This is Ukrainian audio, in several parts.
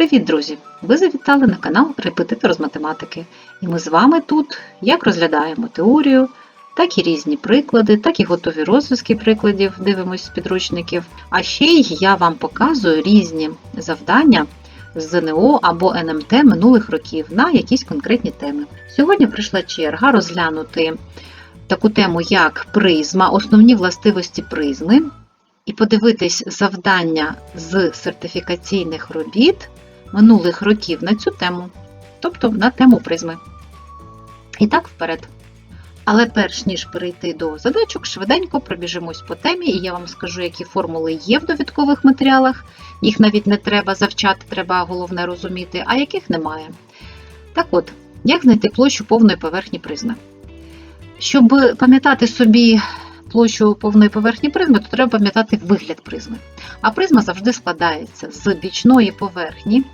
Привіт, друзі! Ви завітали на канал Репетитор з математики. І ми з вами тут як розглядаємо теорію, так і різні приклади, так і готові розв'язки прикладів, дивимось з підручників. А ще й я вам показую різні завдання з ЗНО або НМТ минулих років на якісь конкретні теми. Сьогодні прийшла черга розглянути таку тему, як призма, основні властивості призми, і подивитись завдання з сертифікаційних робіт минулих років на цю тему, тобто на тему призми. І так вперед. Але перш ніж перейти до задачок, швиденько пробіжимось по темі, і я вам скажу, які формули є в довідкових матеріалах. Їх навіть не треба завчати, треба головне розуміти, а яких немає. Так от, як знайти площу повної поверхні призми? Щоб пам'ятати собі площу повної поверхні призми, то треба пам'ятати вигляд призми. А призма завжди складається з бічної поверхні,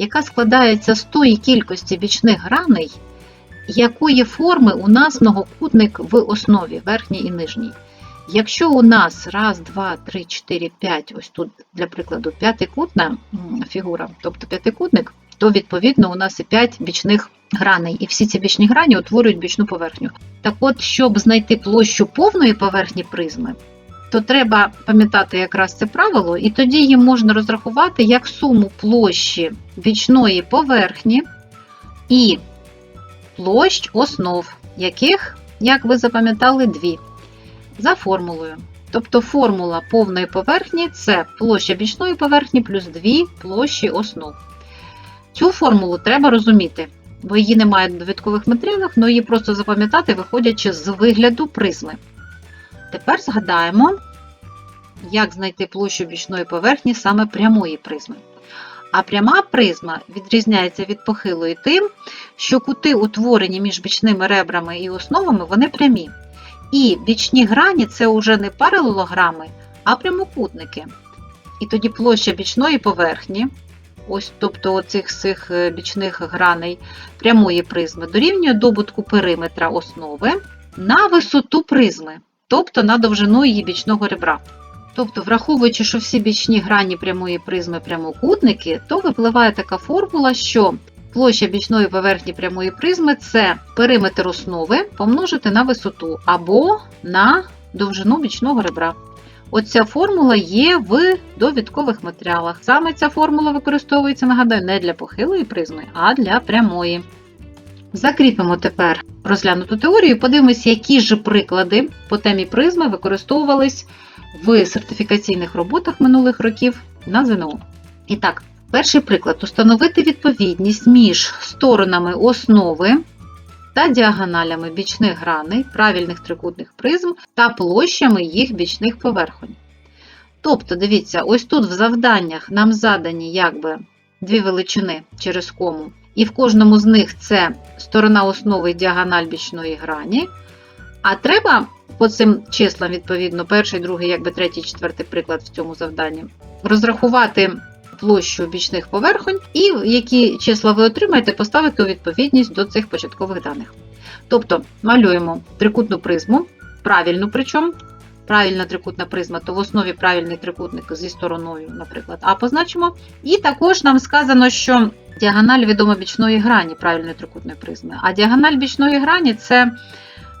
яка складається з тої кількості бічних граней, якої форми у нас многокутник в основі верхній і нижній. Якщо у нас раз, два, три, чотири, п'ять, ось тут, для прикладу, п'ятикутна фігура, тобто п'ятикутник, то відповідно у нас і 5 бічних граней. І всі ці бічні грані утворюють бічну поверхню. Так от, щоб знайти площу повної поверхні призми, то треба пам'ятати якраз це правило, і тоді її можна розрахувати як суму площі бічної поверхні і площ основ, яких, як ви запам'ятали, дві. За формулою. Тобто формула повної поверхні це площа бічної поверхні плюс дві площі основ. Цю формулу треба розуміти, бо її немає в довідкових матеріалах, але її просто запам'ятати, виходячи з вигляду призми. Тепер згадаємо, як знайти площу бічної поверхні саме прямої призми. А пряма призма відрізняється від похилої тим, що кути, утворені між бічними ребрами і основами, вони прямі. І бічні грані це вже не паралелограми, а прямокутники. І тоді площа бічної поверхні, ось тобто оцих цих бічних граней прямої призми, дорівнює добутку периметра основи на висоту призми, тобто на довжину її бічного ребра. Тобто, враховуючи, що всі бічні грані прямої призми прямокутники, то випливає така формула, що площа бічної поверхні прямої призми це периметр основи помножити на висоту або на довжину бічного ребра. Оця формула є в довідкових матеріалах. Саме ця формула використовується, нагадаю, не для похилої призми, а для прямої. Закріпимо тепер розглянуту теорію подивимося, які ж приклади по темі призми використовувались в сертифікаційних роботах минулих років на ЗНО. І так, перший приклад установити відповідність між сторонами основи та діагоналями бічних граней правильних трикутних призм та площами їх бічних поверхонь. Тобто, дивіться, ось тут в завданнях нам задані якби дві величини через кому, і в кожному з них це сторона основи і бічної грані. А треба по цим числам, відповідно, перший, другий, якби третій, четвертий приклад в цьому завданні, розрахувати площу бічних поверхонь і які числа ви отримаєте, поставити у відповідність до цих початкових даних. Тобто малюємо трикутну призму, правильну причому. Правильна трикутна призма, то в основі правильний трикутник зі стороною, наприклад, А позначимо. І також нам сказано, що діагональ відома бічної грані правильної трикутної призми. А діагональ бічної грані це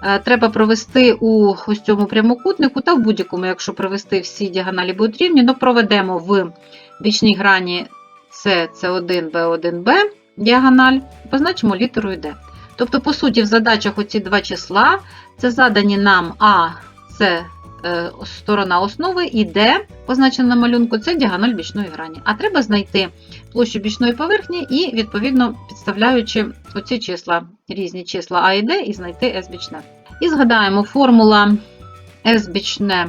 е, треба провести у ось цьому прямокутнику та в будь-якому, якщо провести всі діагоналі будуть рівні, то проведемо в бічній грані С, С1, Б1, Б діагональ, позначимо літерою D. Тобто, по суті, в задачах оці два числа це задані нам А, е, сторона основи, і D, позначена на малюнку, це діагональ бічної грані. А треба знайти площу бічної поверхні і, відповідно, підставляючи оці числа, різні числа А і Д, і знайти S бічне. І згадаємо, формула S бічне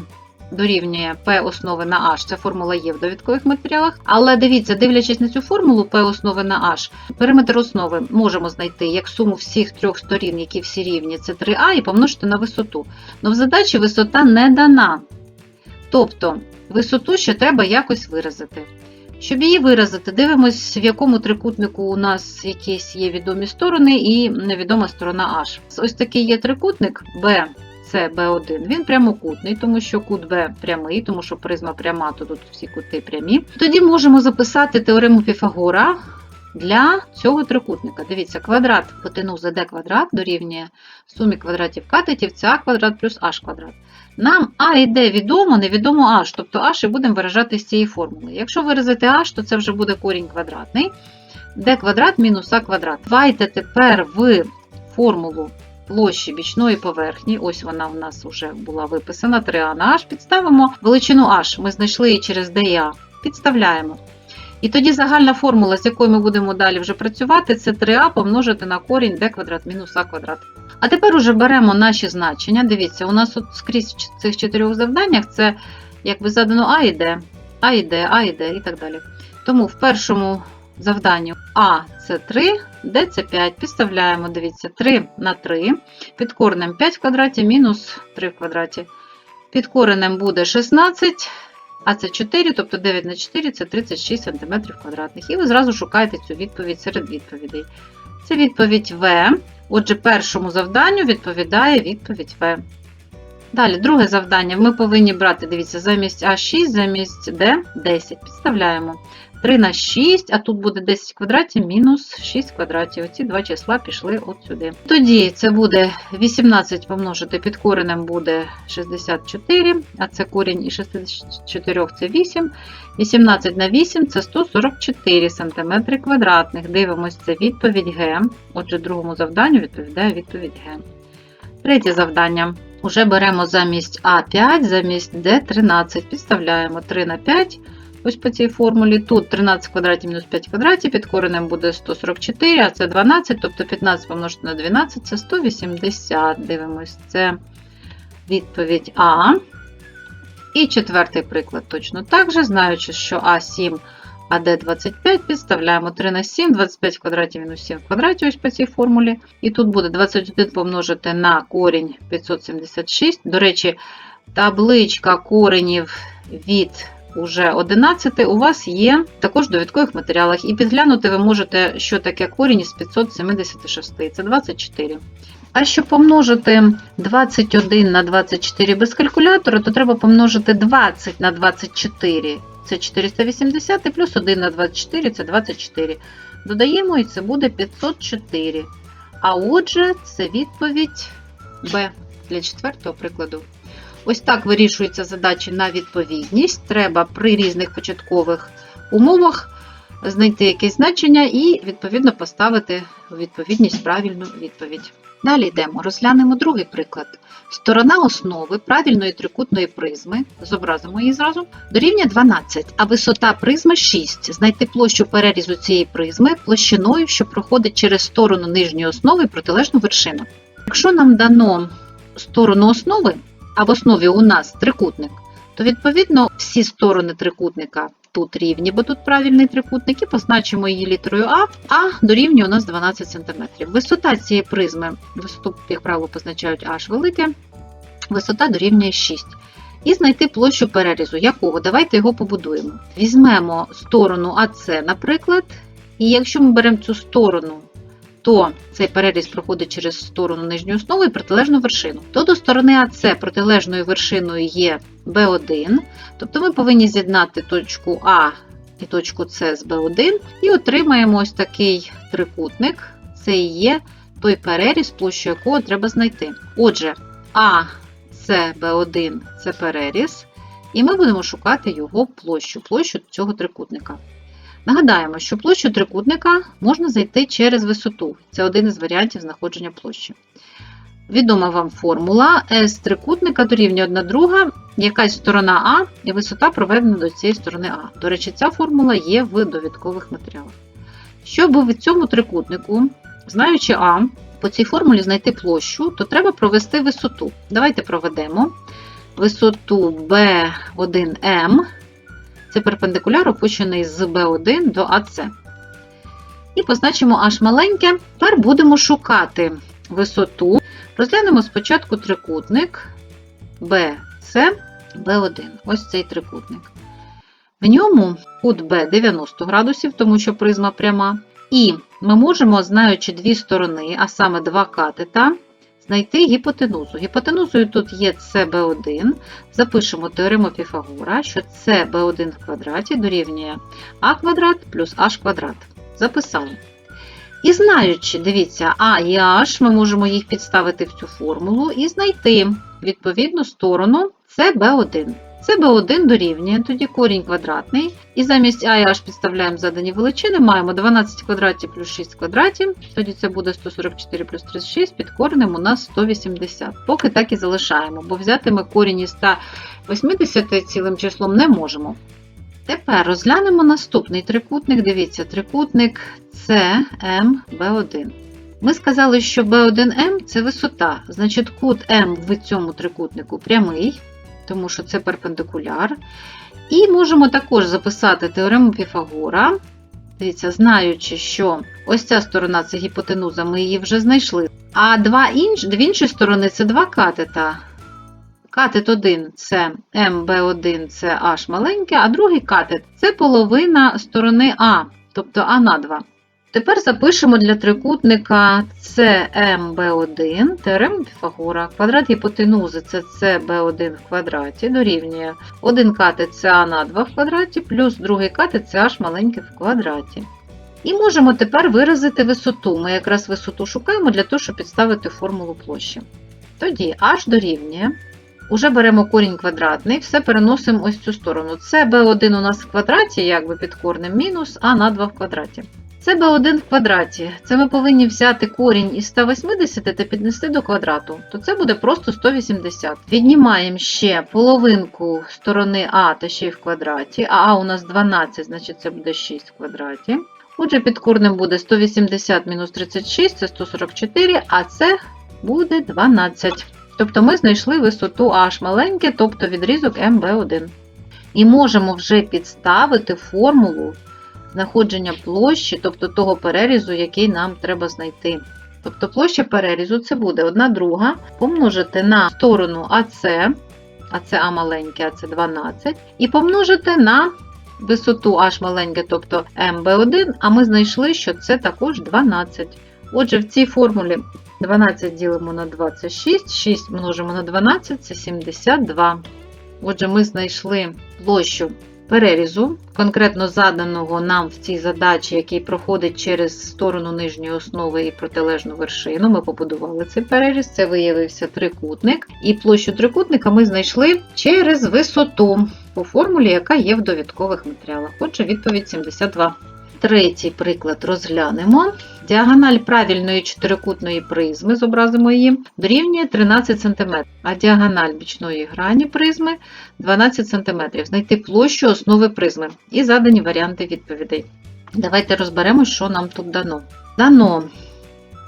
дорівнює P основи на H. Ця формула є в довідкових матеріалах. Але дивіться, дивлячись на цю формулу P основи на H, периметр основи можемо знайти як суму всіх трьох сторін, які всі рівні, це 3А, і помножити на висоту. Но в задачі висота не дана. Тобто висоту ще треба якось виразити. Щоб її виразити, дивимось, в якому трикутнику у нас якісь є відомі сторони і невідома сторона H. Ось такий є трикутник B, С Б1, він прямокутний, тому що кут Б прямий, тому що призма пряма, то тут всі кути прямі. Тоді можемо записати теорему Піфагора для цього трикутника. Дивіться, квадрат гіпотенузи d квадрат дорівнює сумі квадратів катетів це а квадрат плюс h квадрат. Нам а і d відомо, невідомо h, тобто h і будемо виражати з цієї формули. Якщо виразити h, то це вже буде корінь квадратний. d квадрат мінус а квадрат. Давайте тепер в формулу площі бічної поверхні, ось вона в нас вже була виписана, 3а на h, підставимо величину h, ми знайшли її через dA, підставляємо. І тоді загальна формула, з якою ми будемо далі вже працювати, це 3а помножити на корінь d квадрат мінус а квадрат. А тепер уже беремо наші значення. Дивіться, у нас от скрізь в цих чотирьох завданнях це якби задано а і d, а і d, а і d і так далі. Тому в першому завданні А це 3, Д це 5. Підставляємо, дивіться, 3 на 3. Під коренем 5 в квадраті мінус 3 в квадраті. Під коренем буде 16, а це 4, тобто 9 на 4 це 36 см квадратних. І ви зразу шукаєте цю відповідь серед відповідей. Це відповідь В. Отже, першому завданню відповідає відповідь В. Далі, друге завдання. Ми повинні брати, дивіться, замість А6, замість Д 10. Підставляємо 3 на 6, а тут буде 10 квадратів мінус 6 квадратів. Оці два числа пішли от сюди. Тоді це буде 18 помножити під коренем буде 64, а це корінь із 64 це 8. 18 на 8 це 144 см квадратних. Дивимось, це відповідь Г. Отже, другому завданню відповідає відповідь Г. Третє завдання. Уже беремо замість А5, замість Д13. Підставляємо 3 на 5. Ось по цій формулі. Тут 13 квадратів мінус 5 квадратів, під коренем буде 144, а це 12, тобто 15 помножити на 12 це 180. Дивимось, це відповідь А. І четвертий приклад точно так же, знаючи, що А7, а Д25, підставляємо 3 на 7, 25 квадратів мінус 7 в квадраті, ось по цій формулі. І тут буде 21 помножити на корінь 576. До речі, табличка коренів від уже 11 у вас є також в довідкових матеріалах. І підглянути ви можете, що таке корінь із 576. Це 24. А щоб помножити 21 на 24 без калькулятора, то треба помножити 20 на 24. Це 480 і плюс 1 на 24 це 24. Додаємо і це буде 504. А отже, це відповідь Б для четвертого прикладу. Ось так вирішуються задачі на відповідність. Треба при різних початкових умовах знайти якесь значення і, відповідно, поставити у відповідність правильну відповідь. Далі йдемо, розглянемо другий приклад. Сторона основи правильної трикутної призми, зобразимо її зразу, дорівнює 12, а висота призми 6. Знайти площу перерізу цієї призми площиною, що проходить через сторону нижньої основи і протилежну вершину. Якщо нам дано сторону основи, а в основі у нас трикутник, то відповідно всі сторони трикутника тут рівні, бо тут правильний трикутник, і позначимо її літерою А, а дорівнює у нас 12 см. Висота цієї призми, висоту, як правило, позначають H велике, висота дорівнює 6. І знайти площу перерізу. Якого? Давайте його побудуємо. Візьмемо сторону АС, наприклад, і якщо ми беремо цю сторону, то цей переріз проходить через сторону нижньої основи і протилежну вершину. То до сторони АС протилежною вершиною є B1, тобто ми повинні з'єднати точку А і точку С з B1 і отримаємо ось такий трикутник. Це і є той переріз, площу якого треба знайти. Отже, А, С, Б1 це переріз, і ми будемо шукати його площу, площу цього трикутника. Нагадаємо, що площу трикутника можна зайти через висоту. Це один із варіантів знаходження площі. Відома вам формула С трикутника дорівнює 1 друга, якась сторона А і висота проведена до цієї сторони А. До речі, ця формула є в довідкових матеріалах. Щоб в цьому трикутнику, знаючи А, по цій формулі знайти площу, то треба провести висоту. Давайте проведемо висоту B1M. Це перпендикуляр, опущений з B1 до АС. І позначимо H маленьке. Тепер будемо шукати висоту. Розглянемо спочатку трикутник BC, B1. Ось цей трикутник. В ньому кут B 90 градусів, тому що призма пряма. І ми можемо, знаючи дві сторони, а саме два катета, знайти гіпотенузу. Гіпотенузою тут є CB1. Запишемо теорему Піфагора, що CB1 в квадраті дорівнює а квадрат плюс h квадрат. Записали. І знаючи, дивіться, А і H, ми можемо їх підставити в цю формулу і знайти відповідну сторону CB1. CB1 дорівнює тоді корінь квадратний. І замість А і H підставляємо задані величини, маємо 12 квадратів плюс 6 квадратів, тоді це буде 144 плюс 36, під коренем у нас 180. Поки так і залишаємо, бо взяти ми корінь із 180 цілим числом не можемо. Тепер розглянемо наступний трикутник. Дивіться, трикутник CMB1. Ми сказали, що B1M це висота, значить кут М в цьому трикутнику прямий, тому що це перпендикуляр. І можемо також записати теорему Піфагора. Дивіться, знаючи, що ось ця сторона це гіпотенуза, ми її вже знайшли. А два інш, дві інші сторони це два катета. Катет 1 це МБ1 це H маленьке, а другий катет це половина сторони А, тобто А на 2. Тепер запишемо для трикутника CMB1 теорему Піфагора. Квадрат гіпотенузи це CB1 в квадраті дорівнює 1 катет це на 2 в квадраті, плюс другий катет це H маленьке в квадраті. І можемо тепер виразити висоту. Ми якраз висоту шукаємо для того, щоб підставити формулу площі. Тоді H дорівнює. Уже беремо корінь квадратний, все переносимо ось цю сторону. Це b1 у нас в квадраті, якби під корнем мінус, а на 2 в квадраті. Це b1 в квадраті. Це ми повинні взяти корінь із 180 та піднести до квадрату. То це буде просто 180. Віднімаємо ще половинку сторони А та ще й в квадраті. А А у нас 12, значить це буде 6 в квадраті. Отже, під корнем буде 180 мінус 36, це 144, а це буде 12. Тобто ми знайшли висоту H маленьке, тобто відрізок МБ1. І можемо вже підставити формулу знаходження площі, тобто того перерізу, який нам треба знайти. Тобто площа перерізу це буде 1 друга помножити на сторону АС, а це А маленьке, а це 12, і помножити на висоту H маленьке, тобто МБ1, а ми знайшли, що це також 12. Отже, в цій формулі 12 ділимо на 26, 6 множимо на 12 це 72. Отже, ми знайшли площу перерізу, конкретно заданого нам в цій задачі, який проходить через сторону нижньої основи і протилежну вершину. Ми побудували цей переріз, це виявився трикутник. І площу трикутника ми знайшли через висоту по формулі, яка є в довідкових матеріалах. Отже, відповідь 72. Третій приклад розглянемо. Діагональ правильної чотирикутної призми, зобразимо її, дорівнює 13 см, а діагональ бічної грані призми 12 см. Знайти площу основи призми і задані варіанти відповідей. Давайте розберемо, що нам тут дано. Дано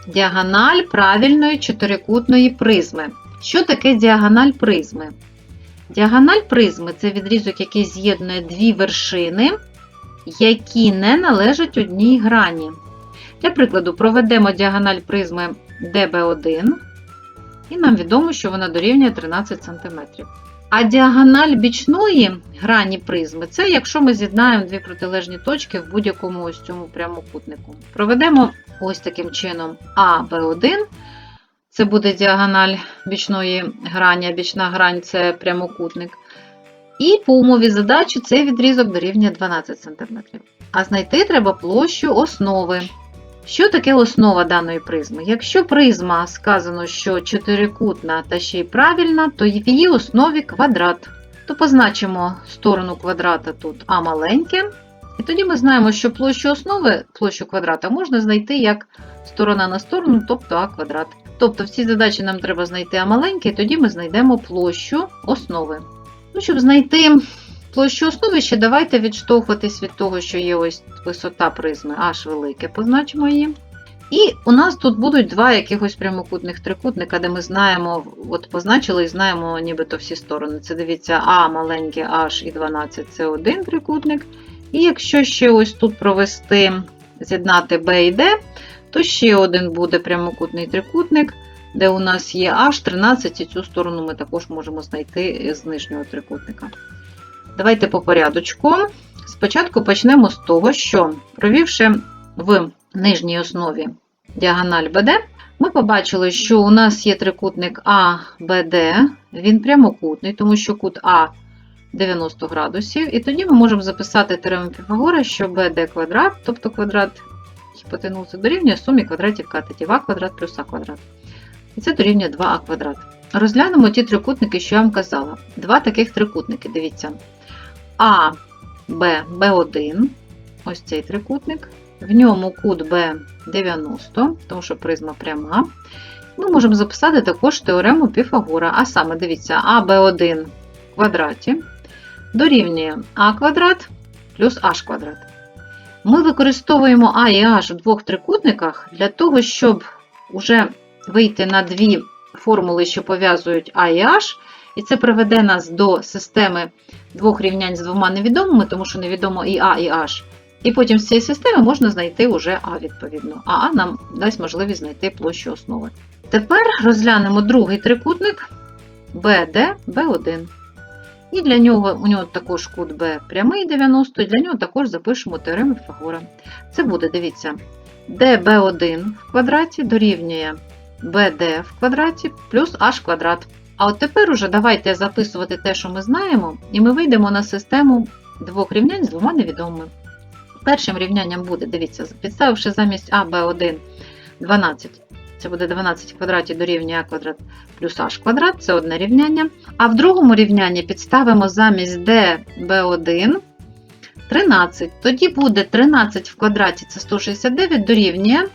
діагональ правильної чотирикутної призми. Що таке діагональ призми? Діагональ призми це відрізок, який з'єднує дві вершини які не належать одній грані. Для прикладу, проведемо діагональ призми DB1, і нам відомо, що вона дорівнює 13 см. А діагональ бічної грані призми це якщо ми з'єднаємо дві протилежні точки в будь-якому ось цьому прямокутнику. Проведемо ось таким чином АБ1. Це буде діагональ бічної грані, а бічна грань це прямокутник. І по умові задачі цей відрізок дорівнює 12 см. А знайти треба площу основи. Що таке основа даної призми? Якщо призма сказано, що чотирикутна та ще й правильна, то в її основі квадрат. То позначимо сторону квадрата тут А маленьке. І тоді ми знаємо, що площу основи, площу квадрата можна знайти як сторона на сторону, тобто А квадрат. Тобто в цій задачі нам треба знайти А маленьке, і тоді ми знайдемо площу основи. Ну, щоб знайти площу основи, ще давайте відштовхуватись від того, що є ось висота призми H велике, позначимо її. І у нас тут будуть два якихось прямокутних трикутника, де ми знаємо, от позначили і знаємо нібито всі сторони. Це дивіться, А маленьке H і 12 це один трикутник. І якщо ще ось тут провести, з'єднати B і D, то ще один буде прямокутний трикутник де у нас є аж 13, і цю сторону ми також можемо знайти з нижнього трикутника. Давайте по порядочку. Спочатку почнемо з того, що провівши в нижній основі діагональ BD, Ми побачили, що у нас є трикутник А, Б, Д. Він прямокутний, тому що кут А 90 градусів. І тоді ми можемо записати теорему Піфагора, що БД квадрат, тобто квадрат гіпотенузи, дорівнює сумі квадратів катетів А квадрат плюс А квадрат. І це дорівнює 2А квадрат. Розглянемо ті трикутники, що я вам казала. Два таких трикутники, дивіться. А, Б, Б1, ось цей трикутник. В ньому кут Б 90, тому що призма пряма. Ми можемо записати також теорему Піфагора. А саме, дивіться, АБ1 в квадраті дорівнює А квадрат плюс H квадрат. Ми використовуємо А і H в двох трикутниках для того, щоб уже вийти на дві формули, що пов'язують А і H, і це приведе нас до системи двох рівнянь з двома невідомими, тому що невідомо і А, і H. І потім з цієї системи можна знайти вже А відповідно. А нам дасть можливість знайти площу основи. Тепер розглянемо другий трикутник BD, B1. І для нього у нього також кут B прямий 90, і для нього також запишемо теорему Піфагора. Це буде, дивіться, DB1 в квадраті дорівнює BD в квадраті плюс H квадрат. А от тепер уже давайте записувати те, що ми знаємо, і ми вийдемо на систему двох рівнянь з двома невідомими. Першим рівнянням буде, дивіться, підставивши замість А, Б1 12. Це буде 12 в квадраті дорівнює А квадрат плюс H квадрат, це одне рівняння. А в другому рівнянні підставимо замість D, B1 13. Тоді буде 13 в квадраті, це 169 дорівнює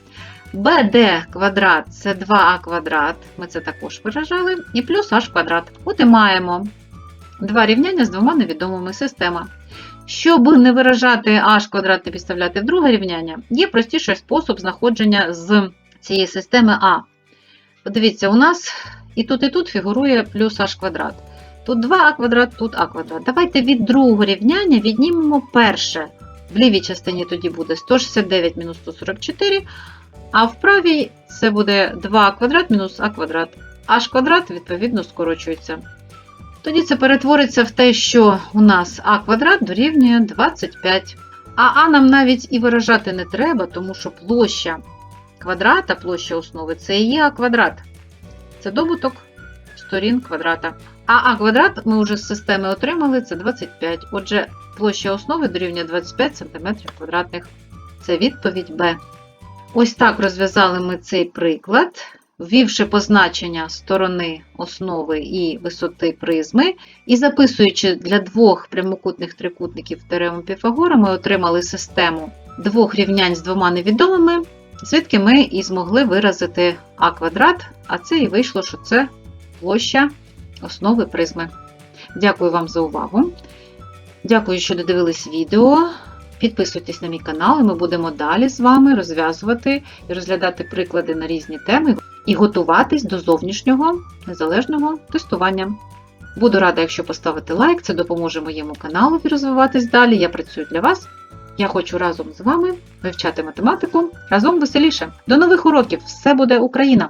BD квадрат це 2а квадрат, ми це також виражали, і плюс h квадрат. От і маємо два рівняння з двома невідомими система. Щоб не виражати h квадрат і підставляти в друге рівняння, є простіший спосіб знаходження з цієї системи А. Подивіться, у нас і тут, і тут фігурує плюс h квадрат. Тут 2а квадрат, тут а квадрат. Давайте від другого рівняння віднімемо перше. В лівій частині тоді буде 169 мінус 144, а в правій це буде 2 квадрат мінус а квадрат. H квадрат, відповідно, скорочується. Тоді це перетвориться в те, що у нас а квадрат дорівнює 25. А а нам навіть і виражати не треба, тому що площа квадрата, площа основи це і є а квадрат. Це добуток сторін квадрата. А а квадрат ми вже з системи отримали, це 25. Отже, площа основи дорівнює 25 см квадратних. Це відповідь Б. Ось так розв'язали ми цей приклад, ввівши позначення сторони основи і висоти призми, і записуючи для двох прямокутних трикутників теорему Піфагора, ми отримали систему двох рівнянь з двома невідомими, звідки ми і змогли виразити а квадрат, а це і вийшло, що це площа основи призми. Дякую вам за увагу. Дякую, що додивились відео. Підписуйтесь на мій канал, і ми будемо далі з вами розв'язувати і розглядати приклади на різні теми і готуватись до зовнішнього незалежного тестування. Буду рада, якщо поставите лайк, це допоможе моєму каналу розвиватись далі. Я працюю для вас. Я хочу разом з вами вивчати математику разом веселіше. До нових уроків! Все буде Україна!